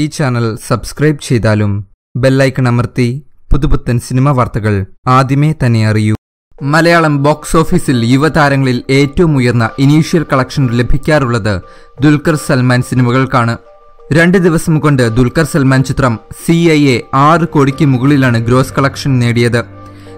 ഈ channel subscribe ചെയ്താലും bell icon അമർത്തി പുതുപുത്തൻ സിനിമ വാർത്തകൾ ആദ്യമേ തന്നെ അറിയൂ. മലയാളം ബോക്സ് ഓഫീസിൽ യുവതാരങ്ങളിൽ ഏറ്റവും ഉയർന്ന ഇനീഷ്യൽ കളക്ഷൻ ലഭിക്കാറുള്ളത് ദുൽഖർ സൽമാൻ സിനിമകൾക്കാണ്. രണ്ട് ദിവസം കൊണ്ട് ദുൽഖർ സൽമാൻ ചിത്രം സി ഐ എ ആറ് കോടിക്ക് മുകളിലാണ് ഗ്രോസ് കളക്ഷൻ നേടിയത്.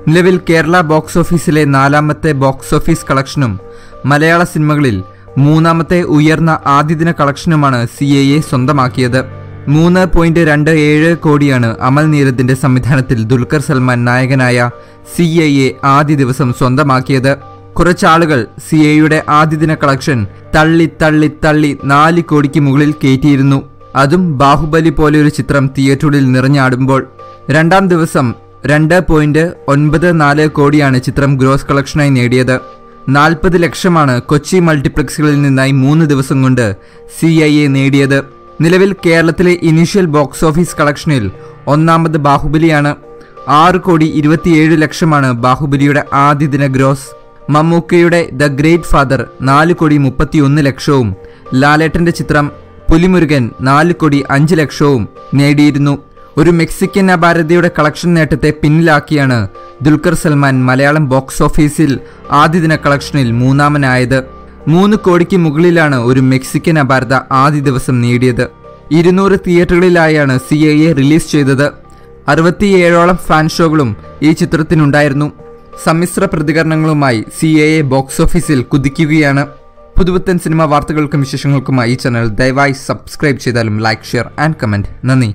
നിലവിൽ കേരള ബോക്സ് ഓഫീസിലെ നാലാമത്തെ ബോക്സ് ഓഫീസ് കളക്ഷനും മലയാള സിനിമകളിൽ മൂന്നാമത്തെ ഉയർന്ന ആദ്യദിന കളക്ഷനുമാണ് സി സ്വന്തമാക്കിയത്. മൂന്ന് പോയിന്റ് രണ്ട് ഏഴ് കോടിയാണ് അമൽ നീരത്തിന്റെ സംവിധാനത്തിൽ ദുൽഖർ സൽമാൻ നായകനായ സി ഐ എ ആദ്യ ദിവസം സ്വന്തമാക്കിയത്. കുറച്ചാളുകൾ സി ആദ്യ ദിന കളക്ഷൻ തള്ളി തള്ളി തള്ളി നാല് കോടിക്ക് മുകളിൽ കയറ്റിയിരുന്നു. അതും ബാഹുബലി പോലെയൊരു ചിത്രം തിയേറ്ററിൽ നിറഞ്ഞാടുമ്പോൾ. രണ്ടാം ദിവസം രണ്ട് പോയിന്റ് ഒൻപത് നാല് കോടിയാണ് ചിത്രം ഗ്രോസ് കളക്ഷനായി നേടിയത്. നാൽപ്പത് ലക്ഷമാണ് കൊച്ചി മൾട്ടിപ്ലക്സുകളിൽ നിന്നായി മൂന്ന് ദിവസം കൊണ്ട് സി നേടിയത്. നിലവിൽ കേരളത്തിലെ ഇനീഷ്യൽ ബോക്സ് ഓഫീസ് കളക്ഷനിൽ ഒന്നാമത് ബാഹുബലിയാണ്. ആറ് കോടി ഇരുപത്തിയേഴ് ലക്ഷമാണ് ബാഹുബലിയുടെ ആദ്യ ദിന ഗ്രോസ് മമ്മൂക്കയുടെ ദ ഗ്രേറ്റ് ഫാദർ നാല് കോടി മുപ്പത്തിയൊന്ന് ലക്ഷവും. ലാലേട്ടന്റെ ചിത്രം പുലിമുരുകൻ നാല് കോടി അഞ്ച് ലക്ഷവും നേടിയിരുന്നു. ഒരു മെക്സിക്കൻ അപാരതയുടെ കളക്ഷൻ നേട്ടത്തെ പിന്നിലാക്കിയാണ് ദുൽഖർ സൽമാൻ മലയാളം ബോക്സ് ഓഫീസിൽ ആദ്യദിന കളക്ഷനിൽ മൂന്നാമനായത്. മൂന്ന് കോടിക്ക് മുകളിലാണ് ഒരു മെക്സിക്കൻ അപാരത ആദ്യ ദിവസം നേടിയത്. ഇരുന്നൂറ് തിയേറ്ററുകളിലായാണ് സി എ റിലീസ് ചെയ്തത്. അറുപത്തിയേഴോളം ഫാൻ ഷോകളും ഈ ചിത്രത്തിനുണ്ടായിരുന്നു. സമ്മിശ്ര പ്രതികരണങ്ങളുമായി സി എ ബോക്സ് ഓഫീസിൽ കുതിക്കുകയാണ്. പുതുപുത്തൻ സിനിമ വാർത്തകൾക്കും വിശേഷങ്ങൾക്കുമായി ഈ ചാനൽ ദയവായി സബ്സ്ക്രൈബ് ചെയ്താലും ലൈക്ക് ഷെയർ ആൻഡ് കമന്റ്. നന്ദി.